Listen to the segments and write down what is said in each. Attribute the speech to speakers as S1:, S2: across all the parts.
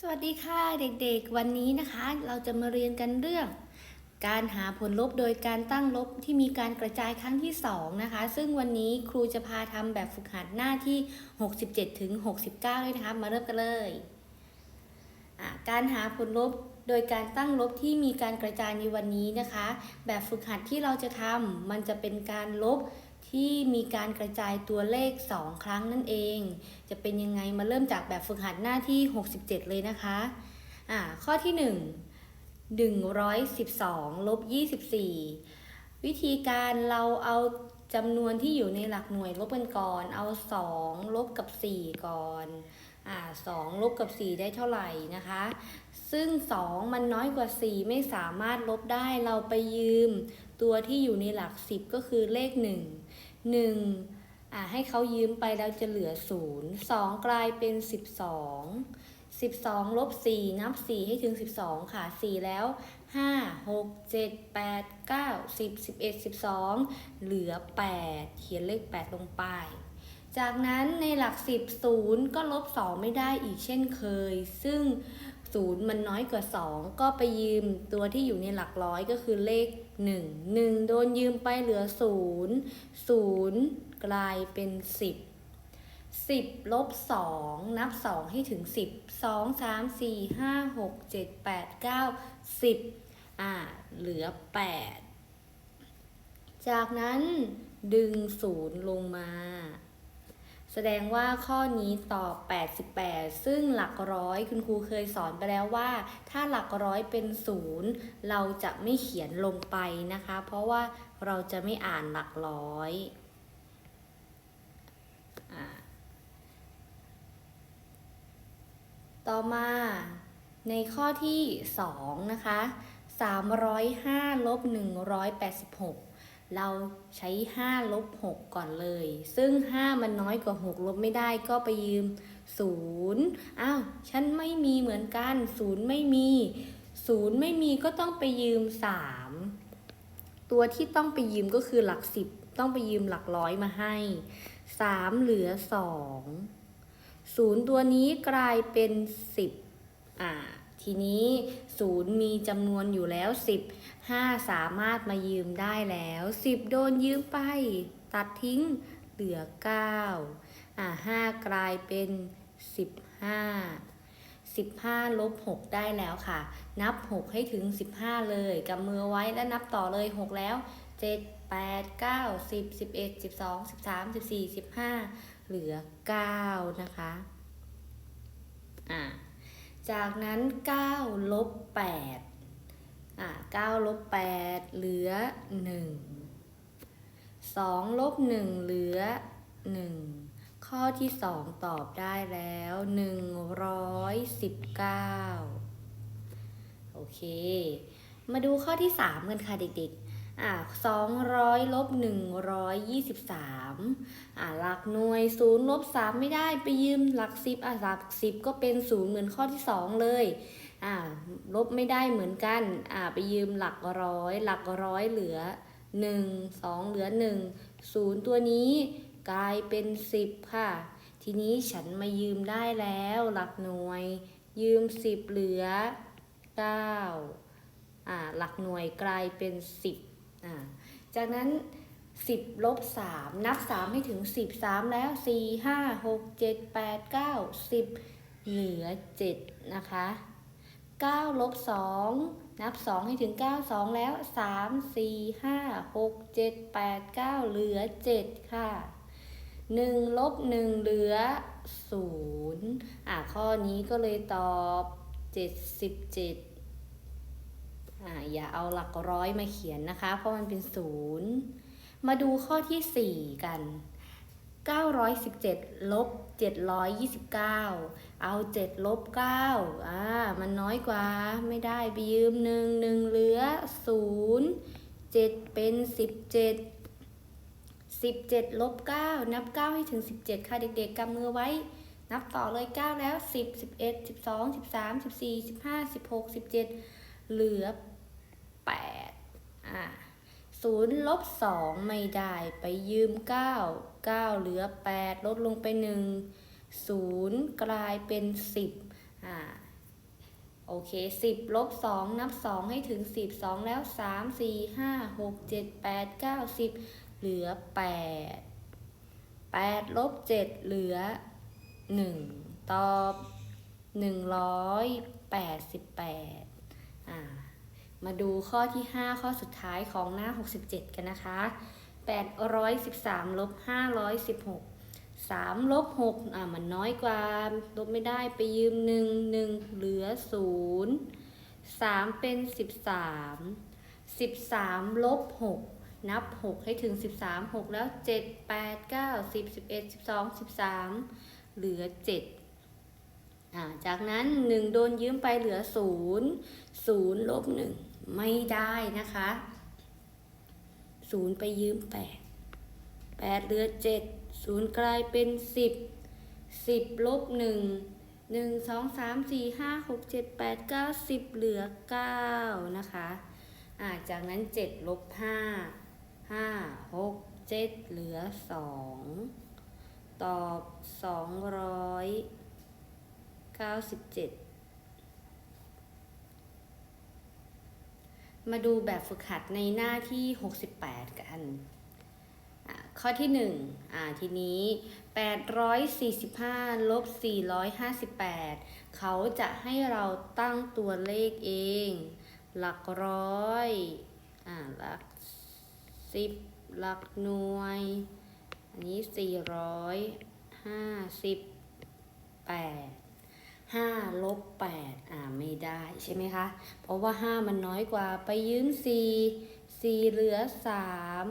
S1: สวัสดีค่ะเด็กๆ วันนี้นะคะ เราจะมาเรียนกันเรื่อง การหาผลลบโดยการตั้งลบที่มีการกระจายครั้งที่ 2 นะคะ ซึ่งวันนี้ครูจะพาทำแบบฝึกหัดหน้าที่ 67ถึง69 เลยนะคะ มาเริ่มกันเลยการหาผลลบโดยการตั้งลบที่มีการกระจายในวันนี้นะคะ แบบฝึกหัดที่เราจะทำมันจะเป็นการลบ ที่มีการกระจายตัวเลข 2 ครั้งนั่นเอง จะเป็นยังไงมาเริ่มจากแบบฝึกหัดหน้าที่ 67 เลยนะคะอ่าข้อที่ 1 112ลบ24 วิธีการเราเอาจำนวนที่อยู่ในหลักหน่วยลบกันก่อน เอา 2 ลบกับ 4 ก่อนอ่า2ลบกับ 4 ได้เท่าไหร่นะคะ ซึ่ง 2 มันน้อยกว่า 4 ไม่สามารถลบได้ เราไปยืม ตัวที่อยู่ในหลัก 10 ก็คือเลข 1 1 อ่าให้เขายืมไปแล้วจะเหลือ 0 2 กลายเป็น 12 12ลบ4นับ 4 ให้ถึง 12 ค่ะ 4 แล้ว 5 6 7 8 9 10 11 12 เหลือ 8 เขียนเลข 8 ลงไป จากนั้นในหลัก 10 0 ก็ลบ 2 ไม่ได้อีกเช่นเคย ซึ่ง 0 มันน้อยกว่า 2 ก็ไปยืมตัวที่อยู่ในหลักร้อยก็คือเลข 1 1 โดนยืมไปเหลือ 0 0 กลายเป็น 10 10ลบ2นับ 2 ให้ถึง 10 2 3 4 5 6 7 8 9 10 อ่า เหลือ 8 จากนั้นดึง 0 ลงมา แสดงว่าข้อนี้ตอบ 88 ซึ่งหลักร้อยคุณครูเคยสอนไปแล้วว่า ถ้าหลักร้อยเป็น0เราจะไม่เขียนลงไปนะคะ เพราะว่าเราจะไม่อ่านหลักร้อยอต่อมาในข้อที่ 2 นะคะ 305ลบ186 เราใช้ 5 ลบ 6 ก่อนเลย ซึ่ง 5 มันน้อยกว่า 6 ลบไม่ได้ก็ไปยืม 0 อ้าว ฉันไม่มีเหมือนกัน 0 ไม่มี 0 ไม่มีก็ต้องไปยืม 3 ตัวที่ต้องไปยืมก็คือหลัก 10 ต้องไปยืมหลักร้อยมาให้ 3 เหลือ 2 0 ตัวนี้กลายเป็น 10 อ่า ทีนี้0มีจำนวนอยู่แล้ว 10 5 สามารถมายืมได้แล้ว 10 โดนยืมไป ตัดทิ้งเหลือ 9 อ่า5กลายเป็น 15 15ลบ6ได้แล้วค่ะ นับ 6 ให้ถึง 15 เลยกำมือไว้แล้วนับต่อเลย 6 แล้ว 7 8 9 10 11 12 13 14 15 เหลือ 9 นะคะ อ่า จากนั้น9ลบ8อ่า9ลบ8เหลือ 1 2ลบ1เหลือ 1 ข้อที่ 2 ตอบได้แล้ว 119 โอเค มาดูข้อที่ 3 กันค่ะเด็กๆ อ่า200ลบ123อ่าหลักหน่วย0ลบ3ไม่ได้ไปยืมหลัก10อ่าหลัก10ก็เป็น0เหมือนข้อที่2เลยอ่าลบไม่ได้เหมือนกันอ่าไปยืมหลักร้อย หลักร้อยเหลือ1 2เหลือ1 0ตัวนี้กลายเป็น10ค่ะ ทีนี้ฉันมายืมได้แล้ว หลักหน่วย ยืม10เหลือ9อ่าหลักหน่วยกลายเป็น10อ่า จากนั้น 10ลบ3นับ 3 ให้ถึง 10 3 แล้ว 4 5 6 7 8 9 10 เหลือ 7 นะคะ9ลบ2นับ 2 ให้ถึง 9 2 แล้ว 3 4 5 6 7 8 9 เหลือ 7 ค่ะ 1ลบ1เหลือ 0 อ่าข้อนี้ก็เลยตอบ 77 อย่าเอาหลักร้อยมาเขียนนะคะ เพราะมันเป็นศูนย์มาดูข้อที่ 4 กัน 917 ลบ 729 เอา 7 ลบ 9 อ่า มันน้อยกว่า ไม่ได้ไปยืม 1 1 เหลือ 0 7 เป็น 17 17 ลบ 9 นับ 9 ให้ถึง 17 ค่ะเด็กๆกำมือไว้ นับต่อเลย 9 แล้ว 10 11 12 13 14 15 16 17 เหลือ 8อ่าศูนย์ลบสองไม่ได้ไปยืม9 9เก้าเหลือ8ลดลงไป1 0กลายเป็น10อ่าโอเคสิบลบสองนับสองให้ถึงสิบสองแล้วสามสี่ห้าหกเจ็ดแปดเก้าสิบเหลือแปดแปดลบเจ็ดเหลือหนึ่งตอบหนึ่งร้อยแปดสิบแปดอ่า มาดูข้อที่ 5 ข้อสุดท้ายของหน้า 67 กันนะคะ 813ลบ516 3ลบ6อะมันน้อยกว่า ลบไม่ได้ไปยืม 1 1 เหลือ 0 3 เป็น 13 13ลบ6นับ 6 ให้ถึง 13 6 แล้ว 7 8 9 10 11 12 13 เหลือ7อ่าจากนั้น 1 โดนยืมไปเหลือ 0 0ลบ1 ไม่ได้นะคะ0ไปยืม8 8เหลือ7 0กลายเป็น10 10ลบ1 1 2 3 4 5 6 7 8 9 10เหลือ9นะคะอ่าจากนั้น7ลบ5 5 6 7เหลือ2ตอบ297 มาดูแบบฝึกหัดในหน้าที่ 68 กัน ข้อที่1อ่าทีนี้ 845 ลบ 458 เขาจะให้เราตั้งตัวเลขเอง หลักร้อยอ่าหลักสิบหลักหน่วย อันนี้ 458 ห้าลบแปดอ่าไม่ได้ใช่ไหมคะ เพราะว่าห้ามันน้อยกว่าไปยืมสี่สี่เหลือสาม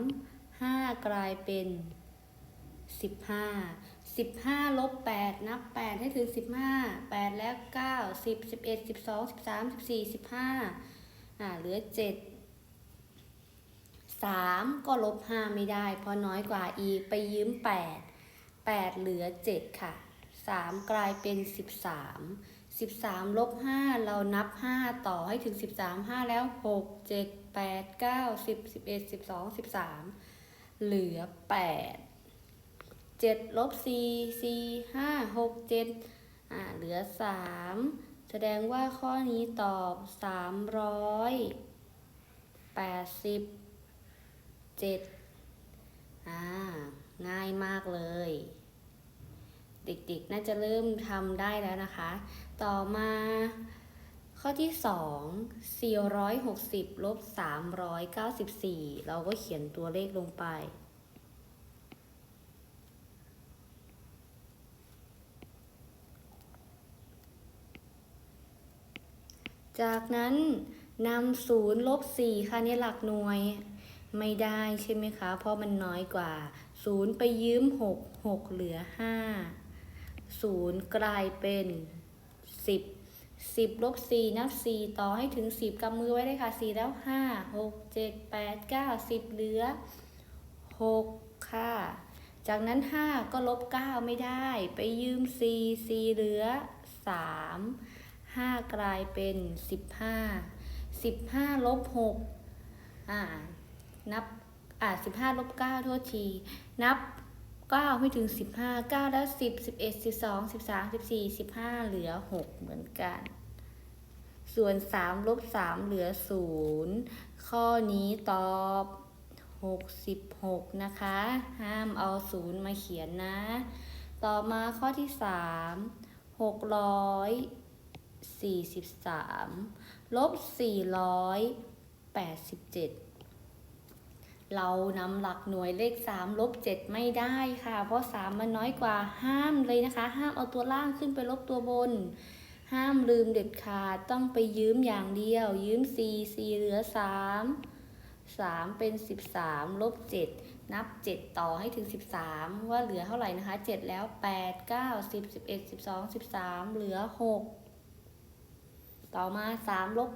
S1: ห้ากลายเป็นสิบห้าสิบห้าลบแปดนับแปดให้ถึงสิบห้าแปดแล้วเก้าสิบสิบเอ็ดสิบสองสิบสามสิบสี่สิบห้าอ่าเหลือเจ็ดสามก็ลบห้าไม่ได้ เพราะน้อยกว่าอีกไปยืมแปดแปดเหลือเจ็ดค่ะ สามกลายเป็นสิบสามสิบสามลบห้าเรานับห้าต่อให้ถึงสิบสามห้าแล้วหกเจ็ดแปดเก้าสิบสิบเอ็ดสิบสองสิบสามเหลือแปดเจ็ดลบสี่สี่ห้าหกเจ็ดอ่าเหลือสามแสดงว่าข้อนี้ตอบสามร้อยแปดสิบเจ็ดอ่าง่ายมากเลย เด็กๆ น่าจะเริ่มทำได้แล้วนะคะ ต่อมาข้อที่ 2 460ลบ394 เราก็เขียนตัวเลขลงไป จากนั้นนำศูนย์ลบ4ค่ะนี่หลักหน่วยไม่ได้ใช่ไหมคะ เพราะมันน้อยกว่า0ไปยืม6 6เหลือ 5 0กลายเป็น10 10ลบ4นับ4ต่อให้ถึง10กำมือไว้เลยค่ะ4แล้ว5 6 7 8 9 10เหลือ6ค่ะ จากนั้น5ก็ลบ9ไม่ได้ ไปยืม4 4เหลือ3 5กลายเป็น15 15ลบ6อ่านับอ่าสิบห้าลบเก้าโทษที นับ ก้าไม่ถึงสิบห้าเก้าแล้วสิบสิบเอ็ดสิบสองสิบสามสิบสี่สิบห้าเหลือหกเหมือนกัน ส่วนสามลบสามเหลือศูนย์ข้อนี้ตอบหกสิบหกนะคะ ห้ามเอาศูนย์มาเขียนนะ ต่อมาข้อที่สามหกร้อยสี่สิบสามลบสี่ร้อยแปดสิบเจ็ด เรานำหลักหน่วยเลข 3 ลบ 7 ไม่ได้ค่ะ เพราะ 3 มันน้อยกว่าห้ามเลยนะคะ ห้ามเอาตัวล่างขึ้นไปลบตัวบน ห้ามลืมเด็ดขาดต้องไปยืมอย่างเดียว ยืม 4 4 เหลือ 3 3 เป็น 13 ลบ 7 นับ 7 ต่อให้ถึง 13 ว่าเหลือเท่าไหร่นะคะ 7 แล้ว 8 9 10 11 12 13 เหลือ 6 ต่อมา 3 ลบ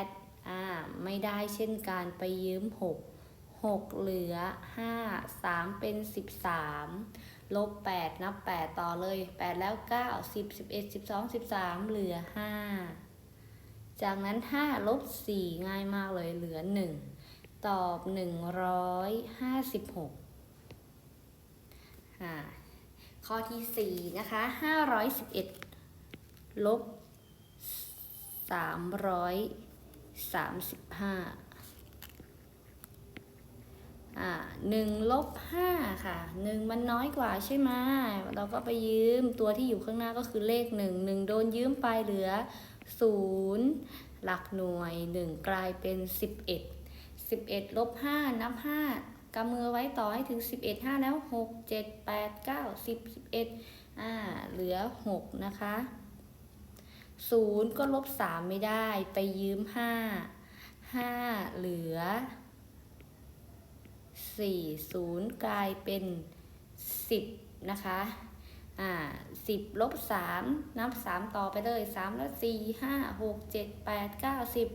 S1: 8 อ่า ไม่ได้เช่นการไปยืม 6 6 เหลือ 5 3 เป็น 13 ลบ 8 นับ 8 ต่อเลย 8 แล้ว 9 10 11 12 13 เหลือ 5 จากนั้น 5 ลบ 4 ง่ายมากเลยเหลือ 1 ตอบ 156อ่าข้อที่ 4 นะคะ 511 ลบ 335 หนึ่งลบห้าค่ะหนึ่งมันน้อยกว่าใช่ไหมเราก็ไปยืมตัวที่อยู่ข้างหน้าก็คือเลขหนึ่งหนึ่งโดนยืมไปเหลือศูนย์หลักหน่วยหนึ่งกลายเป็นสิบเอ็ดสิบเอ็ดลบห้านับห้ากำมือไว้ต่อให้ถึงสิบเอ็ดห้าแล้วหกเจ็ดแปดเก้าสิบสิบเอ็ดอ่าเหลือหกนะคะศูนย์ก็ลบสามไม่ได้ไปยืมห้าห้าเหลือ สี่ศูนย์กลายเป็นสิบนะคะ อ่าสิบลบสามนับสามต่อไปเลยสามแล้วสี่ห้าหกเจ็ดแปดเก้าสิบ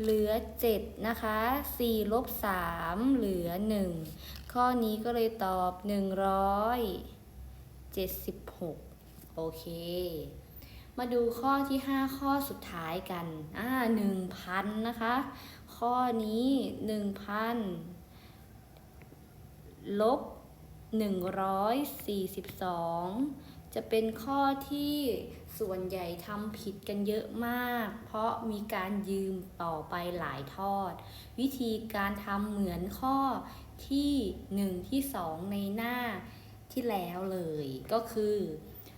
S1: เหลือเจ็ดนะคะสี่ลบสามเหลือหนึ่งข้อนี้ก็เลยตอบหนึ่งร้อยเจ็ดสิบหกโอเค มาดูข้อที่5ข้อสุดท้ายกัน อ่าหนึ่งพันนะคะ ข้อนี้หนึ่งพัน ลบ 142 จะเป็นข้อที่ส่วนใหญ่ทำผิดกันเยอะมาก เพราะมีการยืมต่อไปหลายทอด วิธีการทำเหมือนข้อที่ 1 ที่ 2 ในหน้าที่แล้วเลยก็คือ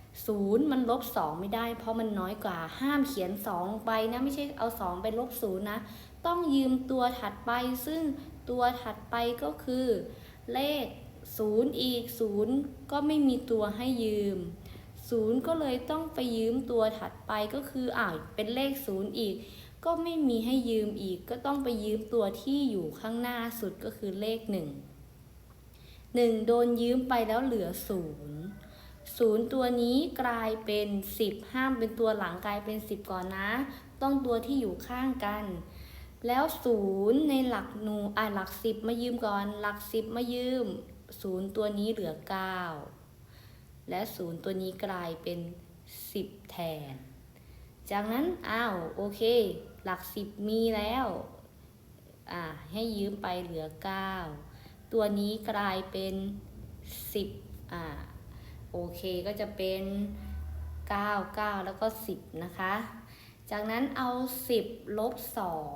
S1: 0มันลบ2ไม่ได้ เพราะมันน้อยกว่าห้ามเขียน2ลงไปนะไม่ใช่เอา2ไปลบ0นะ ต้องยืมตัวถัดไปซึ่งตัวถัดไปก็คือ เลข 0 อีก 0 ก็ไม่มีตัวให้ยืม 0 ก็เลยต้องไปยืมตัวถัดไปก็คืออ้าเป็นเลข 0 อีก ก็ไม่มีให้ยืมอีก ก็ต้องไปยืมตัวที่อยู่ข้างหน้าสุดก็คือเลข 1 1 โดนยืมไปแล้วเหลือ 0 0 ตัวนี้กลายเป็น 10 ห้ามเป็นตัวหลังกลายเป็น 10 ก่อนนะ ต้องตัวที่อยู่ข้างกัน แล้วศูนย์ในหลักหนูอ่าหลักสิบมายืมก่อน หลักสิบมายืมศูนย์ตัวนี้เหลือเก้าและศูนย์ตัวนี้กลายเป็นสิบแทน จากนั้นอ้าวโอเค หลักสิบมีแล้วอ่าให้ยืมไปเหลือเก้าตัวนี้กลายเป็นสิบอ่าโอเคก็จะเป็นเก้าเก้าแล้วก็สิบนะคะ จากนั้นเอา 10 ลบ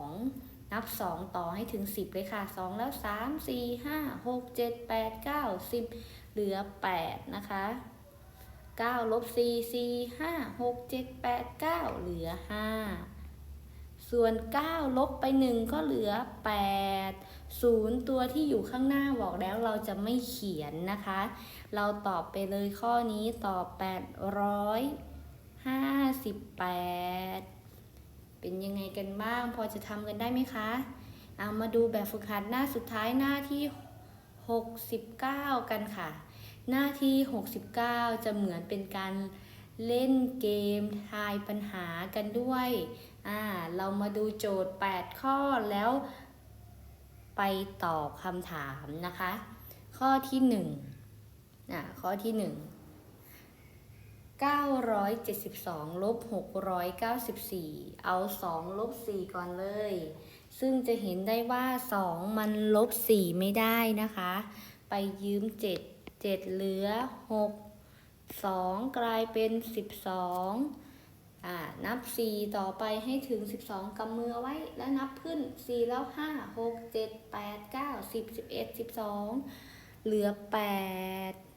S1: 2 นับ 2 ต่อให้ถึง 10 เลยค่ะ 2 แล้ว 3 4 5 6 7 8 9 10 เหลือ 8 นะคะ 9 ลบ 4 4 5 6 7 8 9 เหลือ 5 ส่วน 9 ลบไป 1 ก็เหลือ 8 0 ตัวที่อยู่ข้างหน้าบอกแล้วเราจะไม่เขียนนะคะ เราตอบไปเลยข้อนี้ตอบ858 เป็นยังไงกันบ้าง พอจะทำกันได้ไหมคะ เอามาดูแบบฝึกหัดหน้าสุดท้ายหน้าที่ 69 กันค่ะ หน้าที่ 69 จะเหมือนเป็นการเล่นเกมทายปัญหากันด้วย อ่า เรามาดูโจทย์ 8 ข้อแล้วไปตอบคำถามนะคะ ข้อที่1อ่าข้อที่ 1 972ลบ694 เอา 2 ลบ 4 ก่อนเลย ซึ่งจะเห็นได้ว่า 2 มันลบ 4 ไม่ได้นะคะ ไปยืม 7 7 เหลือ 6 2 กลายเป็น 12อ่านับ 4 ต่อไปให้ถึง 12กำมือไว้ แล้วนับขึ้น 4 แล้ว 5 6 7 8 9 10 11 12 เหลือ 8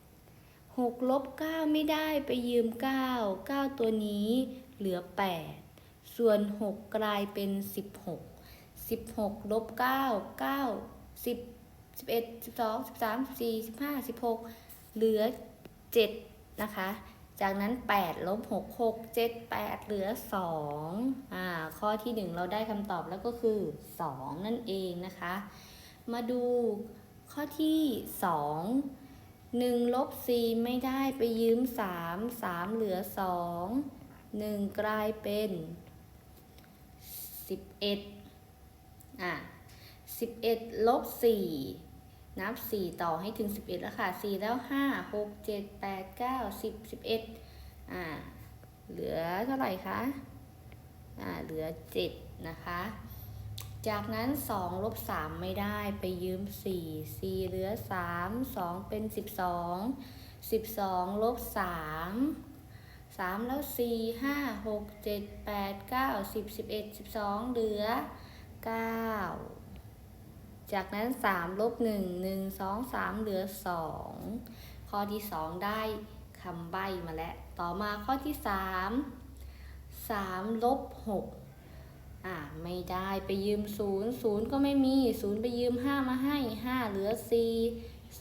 S1: 6ลบ9ไม่ได้ไปยืม 9 9 ตัวนี้เหลือ 8 ส่วน 6 กลายเป็น 16 16ลบ9 9 10 11 12 13 14 15 16 เหลือ 7 นะคะ จากนั้น 8 ลบ 6 6 7 8 เหลือ 2 อ่า ข้อที่ 1 เราได้คำตอบแล้วก็คือ 2 นั่นเองนะคะ มาดูข้อที่ 2 1ลบ4ไม่ได้ไปยืม3 3เหลือ2 1กลายเป็น11อะ11ลบ4นับ4ต่อให้ถึง11แล้วค่ะ4แล้ว5 6 7 8 9 10 11อ่าเหลือเท่าไหร่คะอ่าเหลือ7นะคะ จากนั้น 2 ลบ 3 ไม่ได้ไปยืม 4 4 เหลือ 3 2 เป็น 12 12 ลบ3สามแล้วสี่ห้าหกเจ็ดแปดเก้าสิบสิบเอ็ดสิบสองเหลือเก้าจากนั้นสามลบหนึ่งหนึ่งสองสามเหลือสองข้อที่สองได้คำใบ้มาแล้ว ต่อมาข้อที่สามสามลบหก อ่าไม่ได้ไปยืมศูนย์ศูนย์ก็ไม่มีศูนย์ไปยืมห้ามาให้ห้าเหลือสี่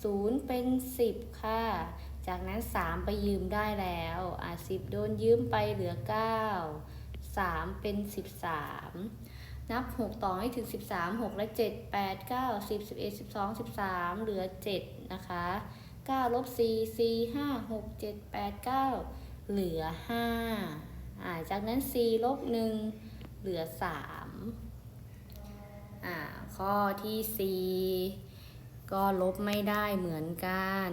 S1: ศูนย์เป็นสิบค่ะ จากนั้น3ไปยืมได้แล้วอะ10โดนยืมไปเหลือ9 3เป็น13นับ 6 ต่อให้ถึง 13 6 และ 7 8 9 10 11 12 13 เหลือ 7 นะคะ9ลบ4 4 5 6 7 8 9 เหลือ 5 อ่า จากนั้น 4 ลบ 1 เหลือสามอ่าข้อที่สี่ก็ลบไม่ได้เหมือนกัน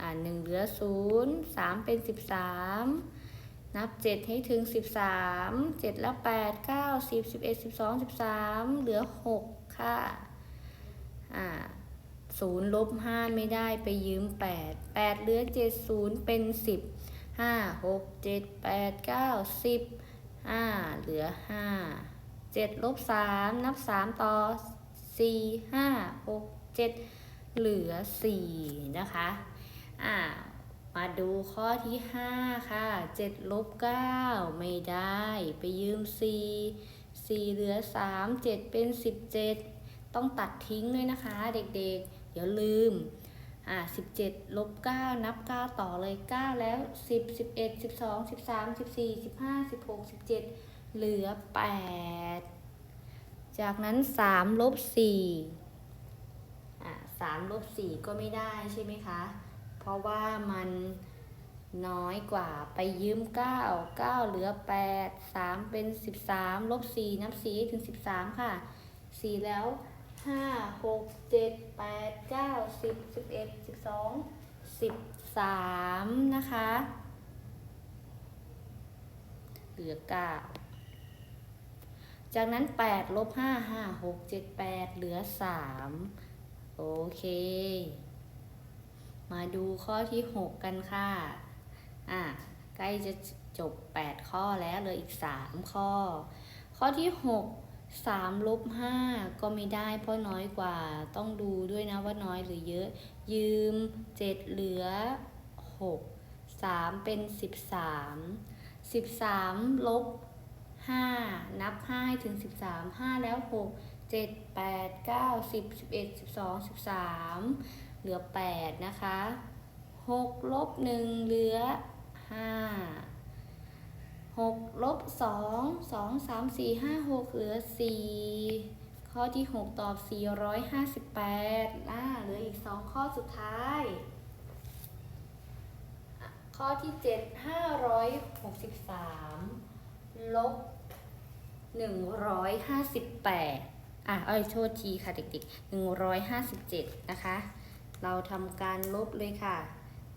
S1: อ่าหนึ่งเหลือศูนย์สามเป็นสิบสามนับ 7 ให้ถึง 13 7 แล้ว 8 9 10 11 12 13 เหลือ 6 ค่ะ อ่า0ลบ 5 ไม่ได้ไปยืม 8 8 เหลือ 7 0 เป็น 10 5 6 7 8 9 10 ห้าเหลือห้าเจ็ดลบสามนับสามต่อสี่ห้าหกเจ็ดเหลือสี่นะคะอ่ามาดูข้อที่5ค่ะ7ลบ9ไม่ได้ ไปยืม4 4เหลือ3 7เป็น17ต้องตัดทิ้งด้วยนะคะเด็กๆเดี๋ยวลืม อ่า17ลบ9นับ9ต่อเลย9แล้ว10 11 12 13 14 15 16 17เหลือ8จากนั้น3ลบ4อ่า3ลบ4ก็ไม่ได้ใช่ไหมคะ เพราะว่ามันน้อยกว่าไปยืม 9 9 เหลือ 8 3 เป็น 13 ลบ 4 นับ4ถึง 13 ค่ะ 4 แล้ว ห้าหกเจ็ดแปดเก้าสิบสิบเอ็ดสิบสองสิบสามนะคะเหลือเก้าจากนั้นแปดลบห้าห้าหกเจ็ดแปดเหลือสามโอเค มาดูข้อที่หกกันค่ะ อะใกล้จะจบแปดข้อแล้วเลยอีกสามข้อ ข้อที่หก 3ลบ5ก็ไม่ได้เพราะน้อยกว่าต้องดูด้วยนะว่าน้อยหรือเยอะ ยืม 7 เหลือ 6 3 เป็น 13 13ลบ5นับ5ให้ถึง 13 5 แล้ว 6 7 8 9 10 11 12 13 เหลือ 8 นะคะ 6 ลบ 1 เหลือ 5 6ลบ2 2 3 4 5 6เหลือ 4 ข้อที่ 6 ตอบ 458อ่าเหลืออีก 2 ข้อสุดท้าย ข้อที่ 7 563ลบ158อะเอ้ยโทษทีค่ะเด็กๆ 157 นะคะ เราทำการลบเลยค่ะ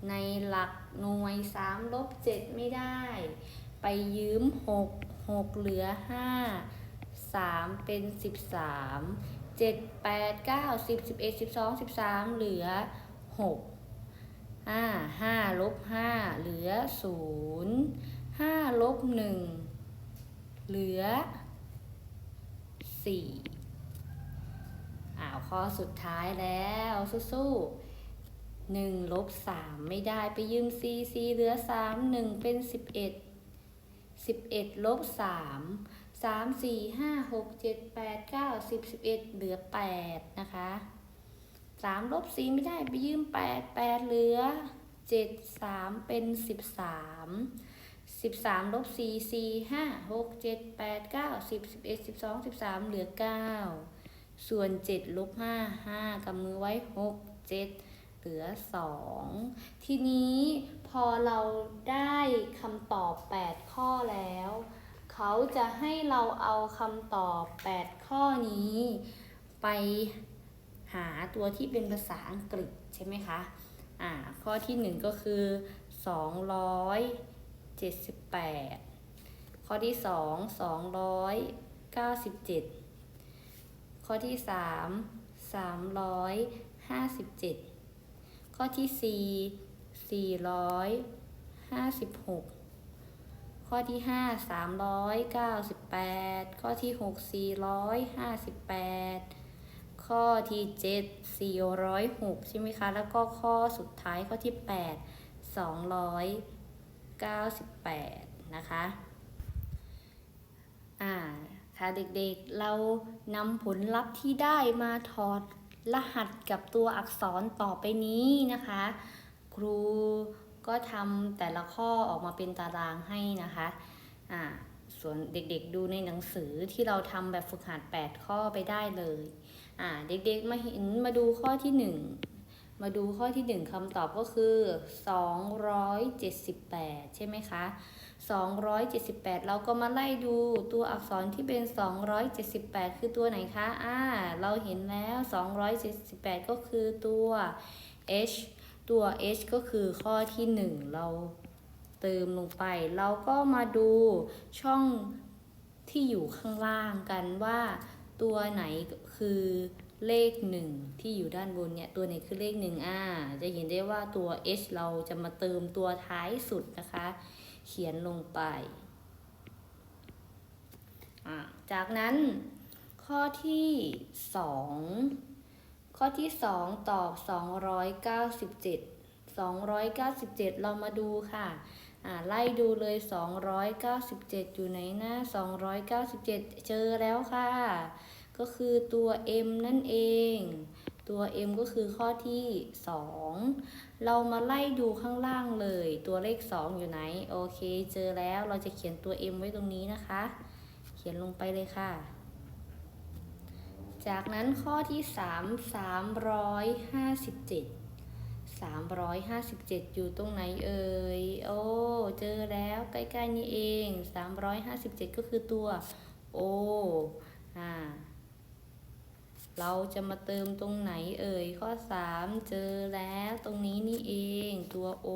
S1: ในหลักหน่วย 3 ลบ 7 ไม่ได้ ไปยืม6 6เหลือ5 3เป็น13 7 8 9 10 11 12 13เหลือ6 5 5ลบ5เหลือ0 5ลบ1เหลือ4อ้าวข้อสุดท้ายแล้วสู้ๆหนึ่งลบสามไม่ได้ไปยืม c c เหลือสามหนึ่งเป็นสิบเอ็ด สิบเอ็ดลบสามสามสี่ห้าหกเจ็ดแปดเก้าสิบสิบเอ็ดเหลือแปดนะคะสามลบสี่ไม่ได้ไปยืมแปดแปดเหลือเจ็ดสามเป็นสิบสามสิบสามลบสี่สี่ห้าหกเจ็ดแปดเก้าสิบสิบเอ็ดสิบสองสิบสามเหลือเก้าส่วน7ลบ5 5กำมือไว้6 7เจ็ด หลือ 2 ทีนี้พอเราได้คำตอบ 8 ข้อแล้ว เขาจะให้เราเอาคำตอบ 8 ข้อนี้ ไปหาตัวที่เป็นภาษาอังกฤษใช่ไหมคะ อ่า ข้อที่ 1 ก็คือ 278 ข้อที่ 2 297 ข้อที่ 3 357 ข้อที่4 456ข้อที่5 398ข้อที่6 458ข้อที่7 406ใช่ไหมคะ แล้วก็ข้อสุดท้ายข้อที่8 298นะคะอ่าค่ะเด็กๆเรานำผลลัพธ์ที่ได้มาถอด รหัสกับตัวอักษรต่อไปนี้นะคะ ครูก็ทำแต่ละข้อออกมาเป็นตารางให้นะคะอ่าส่วนเด็กๆดูในหนังสือที่เราทำแบบฝึกหัด 8 ข้อไปได้เลยอ่าเด็กๆมาเห็นมาดูข้อที่ 1 มาดูข้อที่ 1คำตอบก็คือ 278 ใช่ไหมคะ 278 เราก็มาไล่ดูตัวอักษรที่เป็น 278 คือตัวไหนคะอ่าเราเห็นแล้ว 278 ก็คือตัว h ตัว h ก็คือข้อที่ 1 เราเติมลงไป เราก็มาดูช่องที่อยู่ข้างล่างกันว่าตัวไหนคือ เลข 1 ที่อยู่ด้านบนเนี่ยตัวไหนคือเลข1อ่าจะเห็นได้ว่าตัว h เราจะมาเติมตัวท้ายสุดนะคะ เขียนลงไป จากนั้นข้อที่ 2 ข้อที่ 2 ตอบ 297 297 เรามาดูค่ะอ่าไล่ดูเลย 297 อยู่ไหนนะ297 เจอแล้วค่ะ ก็คือตัว m นั่นเอง ตัว m ก็คือข้อที่ 2 เรามาไล่ดูข้างล่างเลย ตัวเลข 2 อยู่ไหน โอเค เจอแล้วเราจะเขียนตัว m ไว้ตรงนี้นะคะ เขียนลงไปเลยค่ะ จากนั้นข้อที่ 3 357 357 อยู่ตรงไหนเอ่ย โอ้ เจอแล้วใกล้ๆนี่เอง 357 ก็คือตัว O อ่า เราจะมาเติมตรงไหนเอ่ย ข้อ 3 เจอแล้วตรงนี้นี่เองตัว O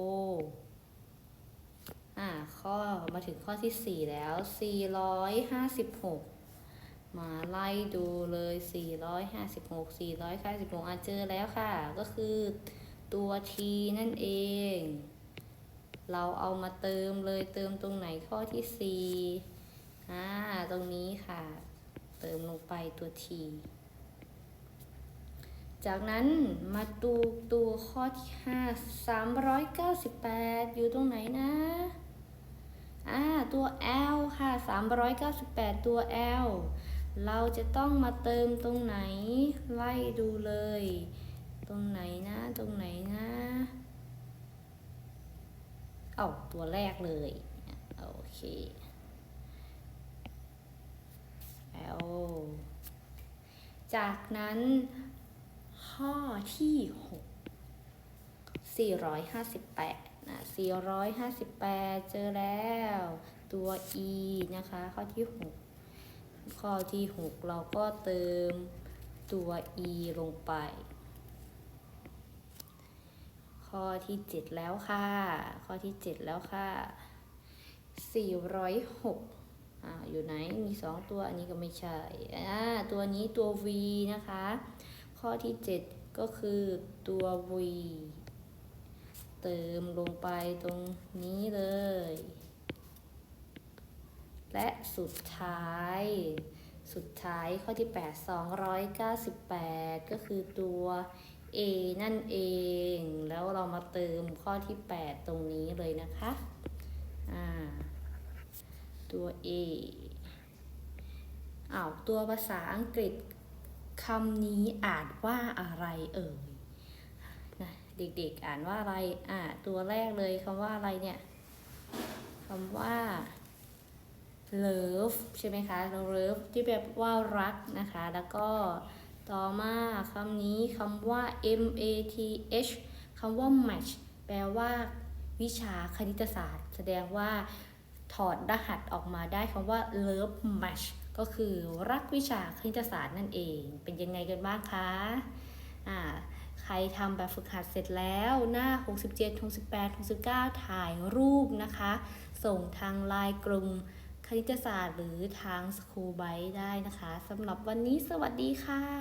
S1: อ่าข้อมาถึงข้อที่ 4 แล้ว 456 มาไล่ดูเลย 456 456อะเจอแล้วค่ะ ก็คือตัว t นั่นเอง เราเอามาเติมเลยเติมตรงไหนข้อที่4อ่าตรงนี้ค่ะ เติมลงไปตัว t จากนั้นมาดูตัวข้อที่5 398อยู่ตรงไหนนะ อ่า ตัว L ค่ะ398ตัว L เราจะต้องมาเติมตรงไหน ไล่ดูเลย ตรงไหนนะ ตรงไหนนะเอาตัวแรกเลย โอเค L จากนั้น ข้อที่ 6 458 นะ 458 เจอแล้ว ตัว e นะคะ ข้อที่ 6 ข้อที่ 6 เราก็เติมตัว e ลงไป ข้อที่ 7 แล้วค่ะ ข้อที่ 7 แล้วค่ะ 406อ่าอยู่ไหน มี 2 ตัว อันนี้ก็ไม่ใช่อ่าตัวนี้ตัว v นะคะ ข้อที่ 7 ก็คือตัว v เติมลงไปตรงนี้เลย และสุดท้าย สุดท้ายข้อที่ 8 298 ก็คือตัว a นั่นเอง แล้วเรามาเติมข้อที่ 8 ตรงนี้เลยนะคะตัว a อ้าวตัวภาษาอังกฤษ คำนี้อ่านว่าอะไรเอ่ยนะเด็กๆอ่านว่าอะไรอ่าตัวแรกเลยคำว่าอะไรเนี่ยคำว่า love ใช่ไหมคะ love ที่แปลว่ารักนะคะ แล้วก็ต่อมาคำนี้คำว่า m a t h คำว่า match แปลว่า วิชาคณิตศาสตร์ แสดงว่าถอดรหัสออกมาได้คำว่า love match ก็คือรักวิชาคณิตศาสตร์นั่นเอง เป็นยังไงกันบ้างคะอ่าใครทำแบบฝึกหัดเสร็จแล้วหน้า 67 68 69 ถ่ายรูปนะคะ ส่งทางไลน์กลุ่มคณิตศาสตร์หรือทางสคูลไบได้นะคะสำหรับวันนี้สวัสดีค่ะ